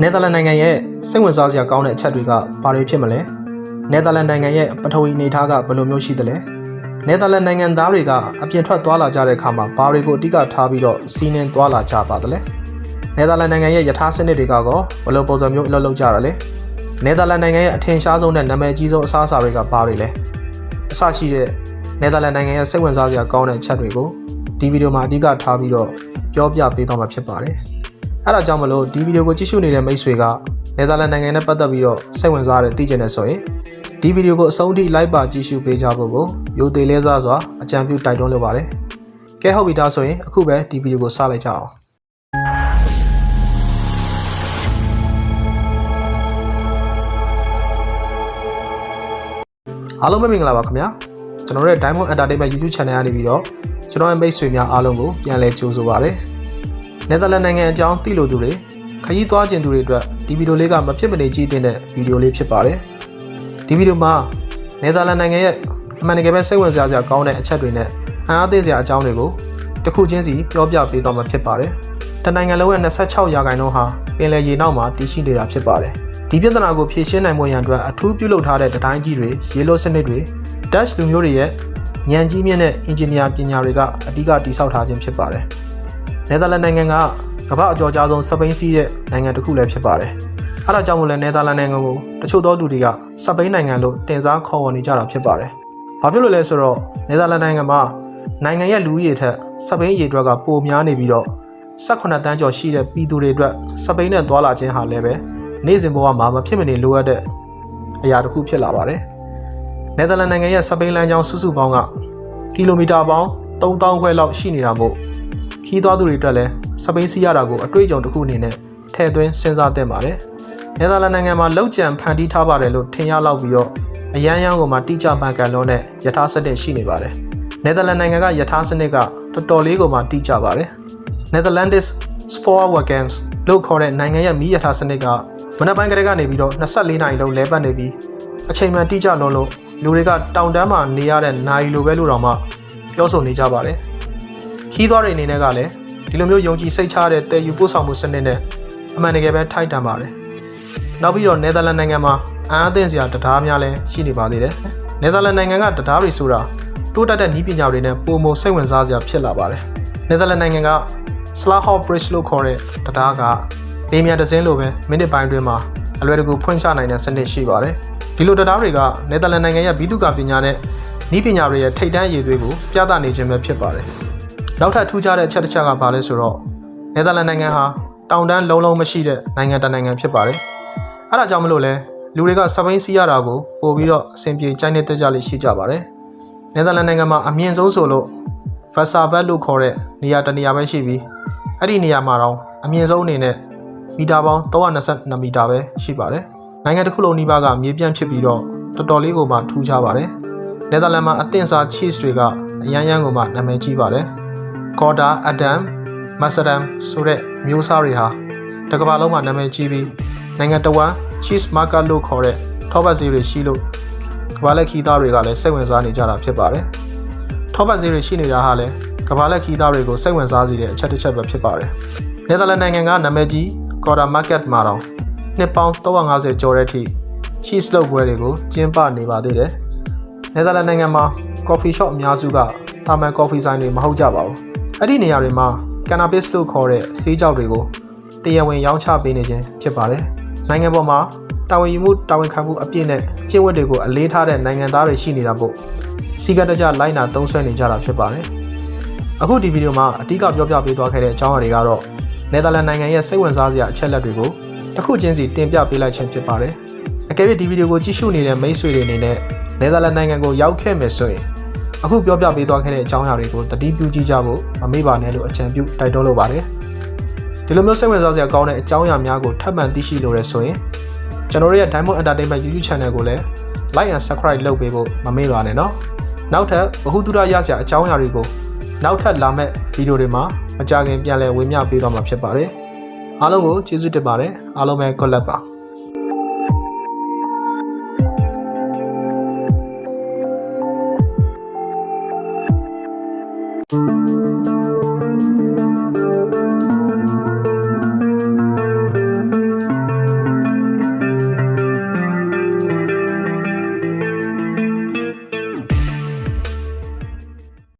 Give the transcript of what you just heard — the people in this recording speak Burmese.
နယ်သာလန်နိုင်ငံရဲ့စိတ်ဝင်စားစရာကောင်းတဲ့အချက်တွေကဘာတွေဖြစ်မလဲနယ်သာလန်နိုင်ငံရဲ့ပထဝီအနေအထားကဘယ်လိုမျိုးရှိသလဲနယ်သာလန်နိုင်ငံသားတွေကအပြင်ထွက်သွားလာကြတဲ့အခါမှာဘာတွေကိုအဓိကထားပြီးတော့စီးနှင်းသွားလာကြပါသလဲနယ်သာလန်နိုင်ငံရဲ့ယထာစနစ်တွေကကောဘယ်လိုပုံစံမျိုးအလုပ်လုပ်ကြရလဲနယ်သာလန်နိုင်ငံရဲ့အထင်ရှားဆုံးနဲ့နာမည်ကြီးဆုံးအစားအစာတွေကဘာတွေလဲအစရှိတဲ့နယ်သာလန်နိုင်ငံရဲ့စိတ်ဝင်စားစရာကောင်းတဲ့အချက်တွေကိုဒီဗီဒီယိုမှာအဓိကထားပြီးတော့ပြောပြပေးသွားမှာဖြစ်ပါတယ် အဲ့ဒါကြောင့်မလို့ဒီဗီဒီယိုကိုကြည့်ရှုနေတဲ့မိတ်ဆွေကနယ်သာလန်နိုင်ငံနဲ့ပတ်သက်ပြီးတော့စိတ်ဝင်စားတဲ့သိချင်တဲ့ဆိုရင်ဒီဗီဒီယိုကိုအဆုံးထိ like ပါကြည့်ရှုပေးကြဖို့ကိုရိုသေလဲစားစွာအကြံပြုတိုက်တွန်းလိုပါတယ်။ကဲဟုတ်ပြီဒါဆိုရင်အခုပဲဒီဗီဒီယိုကိုစလိုက်ကြအောင်။အားလုံးပဲမင်္ဂလာပါခင်ဗျာ။ကျွန်တော်တို့ရဲ့ Diamond Entertainment YouTube Channel ကနေပြီးတော့ကျွန်တော်ရဲ့မိတ်ဆွေများအားလုံးကိုပြန်လည်ကြိုဆိုပါရစေ။ နယ်သာလန်နိုင်ငံအကြောင်းသိလို့သူတွေခရီးသွားခြင်းသူတွေအတွက်ဒီဗီဒီယိုလေးကမဖြစ်မနေကြည့်သင့်တဲ့ဗီဒီယိုလေးဖြစ်ပါတယ်ဒီဗီဒီယိုမှာနယ်သာလန်နိုင်ငံရဲ့အမှန်တကယ်ပဲစိတ်ဝင်စားစရာကောင်းတဲ့အချက်တွေနဲ့အံ့အားသင့်စရာအကြောင်းတွေကိုတစ်ခုချင်းစီပြောပြပေးသွားမှာဖြစ်ပါတယ်တနိုင်ငံလုံးရဲ့26ရာခိုင်နှုန်းဟာပင်လယ်ရေနောက်မှာတည်ရှိနေတာဖြစ်ပါတယ်ဒီပြဿနာကိုဖြေရှင်းနိုင်မှုရန်အတွက်အထူးပြုလုပ်ထားတဲ့တတိုင်းကြီးတွေရေလို့စနစ်တွေ Dutch လူမျိုးတွေရဲ့ဉာဏ်ကြီးမြင့်တဲ့အင်ဂျင်နီယာပညာတွေကအဓိကတည်ဆောက်ထားခြင်းဖြစ်ပါတယ် နယ်သာလန်နိုင်ငံကကမ္ဘာအကျော်ကြားဆုံးစပိန်စီးတဲ့နိုင်ငံတစ်ခုလည်းဖြစ်ပါတယ်။အဲဒါကြောင့်မို့လဲနယ်သာလန်နိုင်ငံကိုတချို့သောလူတွေကစပိန်နိုင်ငံလို့တင်စားခေါ်ဝေါ်နေကြတာဖြစ်ပါတယ်။ဘာဖြစ်လို့လဲဆိုတော့နယ်သာလန်နိုင်ငံမှာနိုင်ငံရဲ့လူဦးရေထက်စပိန်ရေအတွက်ကပိုများနေပြီးတော့18တန်းကျော်ရှိတဲ့ပြည်သူတွေအတွက်စပိန်နဲ့သွာလာခြင်းဟာလည်းပဲနေ့စဉ်ဘဝမှာမဖြစ်မနေလိုအပ်တဲ့အရာတစ်ခုဖြစ်လာပါတယ်။နယ်သာလန်နိုင်ငံရဲ့စပိန်လမ်းကြောင်းစုစုပေါင်းကကီလိုမီတာပေါင်း3000ခွဲလောက်ရှိနေတာမို့ ခီးသွားသူတွေအတွက်လည်းစပိန်စီးရတာကိုအတွေ့အကြုံတစ်ခုအနေနဲ့ထည့်သွင်းစဉ်းစားသင့်ပါတယ်။နယ်သာလန်နိုင်ငံမှာလောက်ကျန်ဖန်တီးထားပါတယ်လို့ထင်ရလောက်ပြီးတော့အရန်ရန်ကိုမှတိကျပန်ကန်လုံးနဲ့ယထာစနစ်ရှိနေပါတယ်။နယ်သာလန်နိုင်ငံကယထာစနစ်ကတော်တော်လေးကိုမှတိကျပါတယ်။ Netherlands Spoorwagons လို့ခေါ်တဲ့နိုင်ငံရဲ့မီးယထာစနစ်ကမနက်ပိုင်းကလေးကနေပြီးတော့24နာရီလုံးလဲပတ်နေပြီးအချိန်မှန်တိကျလုံးလို့လူတွေကတောင်တန်းမှာနေရတဲ့နာရီလိုပဲလို့တော့မှပြောဆိုနေကြပါတယ်။ခီး သွားတွေအနေနဲ့ကလည်းဒီလိုမျိုးယုံကြည်စိတ်ချတဲ့တည်ယူပို့ဆောင်မှုစနစ်နဲ့အမှန်တကယ်ပဲထိုက်တန်ပါတယ်။နောက်ပြီးတော့နယ်သာလန်နိုင်ငံမှာအံ့အားသင့်စရာတရားများလည်းရှိနေပါသေးတယ်။နယ်သာလန်နိုင်ငံကတရားတွေဆိုတာတိုးတက်တဲ့နည်းပညာတွေနဲ့ပုံမစိတ်ဝင်စားစရာဖြစ်လာပါတယ်။နယ်သာလန်နိုင်ငံက Slaughter Bridge လို့ခေါ်တဲ့တရားကလေမြန်တစ်စင်းလိုပဲမိနစ်ပိုင်းတွင်းမှာအလွယ်တကူဖွင့်ချနိုင်တဲ့စနစ်ရှိပါတယ်။ဒီလိုတရားတွေကနယ်သာလန်နိုင်ငံရဲ့ဘီသူကပညာနဲ့နည်းပညာတွေရဲ့ထိပ်တန်းရည်သွေးကိုပြသနေခြင်းပဲဖြစ်ပါတယ်။ နောက်ထပ်ထူးခြားတဲ့အချက်တစ်ချက်ကဘာလဲဆိုတော့နယ်သာလန်နိုင်ငံဟာတောင်တန်းလုံးလုံးမရှိတဲ့နိုင်ငံတစ်နိုင်ငံဖြစ်ပါတယ်။အဲဒါကြောင့်မလို့လဲလူတွေကစပိန်စီးရတာကိုပို့ပြီးတော့အဆင်ပြေကြိုက်နေတဲ့ကြလေးရှိကြပါတယ်။နယ်သာလန်နိုင်ငံမှာအမြင့်ဆုံးဆိုလို့ဗက်ဆာဘတ်လို့ခေါ်တဲ့နေရာတစ်နေရာပဲရှိပြီးအဲ့ဒီနေရာမှာတော့အမြင့်ဆုံးအနေနဲ့မီတာပေါင်း322မီတာပဲရှိပါတယ်။နိုင်ငံတစ်ခုလုံးနီးပါးကမြေပြန့်ဖြစ်ပြီးတော့တော်တော်လေးကိုမှထူးခြားပါတယ်။နယ်သာလန်မှာအသင့်စား cheese တွေကအရန်ရန်ကိုမှနာမည်ကြီးပါတယ်။ ကော်ဒါအဒမ်မက်ဆဒမ်ဆိုတဲ့မျိုးစားတွေဟာတစ်ကမ္ဘာလုံးမှာနာမည်ကြီးပြီးနိုင်ငံတော်ဝန် cheese market လို့ခေါ်တဲ့ထောပတ်ဈေးတွေရှိလို့ကမ္ဘာလက်ခီးသားတွေကလည်းစိတ်ဝင်စားနေကြတာဖြစ်ပါတယ်။ထောပတ်ဈေးတွေရှိနေတာဟာလည်းကမ္ဘာလက်ခီးသားတွေကိုစိတ်ဝင်စားစေတဲ့အချက်တစ်ချက်ပဲဖြစ်ပါတယ်။နယ်သာလန်နိုင်ငံကနာမည်ကြီးကော်ဒါ market မှာတော့နှစ်ပေါင်း350ကျော်တဲ့အထိ cheese လုပ်ပွဲတွေကိုကျင်းပနေပါသေးတယ်။နယ်သာလန်နိုင်ငံမှာ coffee shop အများစုကတာမန် coffee ဆိုင်တွေမဟုတ်ကြပါဘူး။ အဲ့ဒီနေရာတွေမှာ cannabis လို့ခေါ်တဲ့ဆေးကြောက်တွေကိုတရားဝင်ရောင်းချပေးနေခြင်းဖြစ်ပါတယ်။နိုင်ငံပေါ်မှာတာဝန်ယူမှုတာဝန်ခံမှုအပြည့်နဲ့ကျင့်ဝတ်တွေကိုအလေးထားတဲ့နိုင်ငံသားတွေရှိနေတာပို့စီကတကြလိုက်နာသုံးဆွဲနေကြတာဖြစ်ပါတယ်။အခုဒီဗီဒီယိုမှာအဓိကပြောပြပေးသွားခဲ့တဲ့အကြောင်းအရာတွေကတော့နယ်သာလန်နိုင်ငံရဲ့စိတ်ဝင်စားစရာအချက်လက်တွေကိုတစ်ခုချင်းစီတင်ပြပေးလိုက်ခြင်းဖြစ်ပါတယ်။အကယ်၍ဒီဗီဒီယိုကိုကြည့်ရှုနေတဲ့မိတ်ဆွေတွေအနေနဲ့နယ်သာလန်နိုင်ငံကိုရောက်ခဲ့မယ်ဆိုရင် အခုပြောပြပေးသွားခဲ့တဲ့အကြောင်းအရာတွေကိုတတိပြုကြည့်ကြဖို့မမေ့ပါနဲ့လို့အကြံပြုတိုက်တွန်းလိုပါတယ်။ဒီလိုမျိုးစိတ်ဝင်စားစရာကောင်းတဲ့အကြောင်းအရာများကိုထပ်မံသိရှိလိုရဆိုရင်ကျွန်တော်တို့ရဲ့ Diamond Entertainment YouTube Channel ကိုလည်း Like and Subscribe လုပ်ပေးဖို့မမေ့ပါနဲ့နော်။နောက်ထပ်ဗဟုသုတရစရာအကြောင်းအရာတွေကိုနောက်ထပ်လာမယ့်ဗီဒီယိုတွေမှာမကြခင်ပြန်လည်ဝေမျှပေးသွားမှာဖြစ်ပါတယ်။အားလုံးကိုကျေးဇူးတင်ပါတယ်။အားလုံးပဲ good luck ပါ။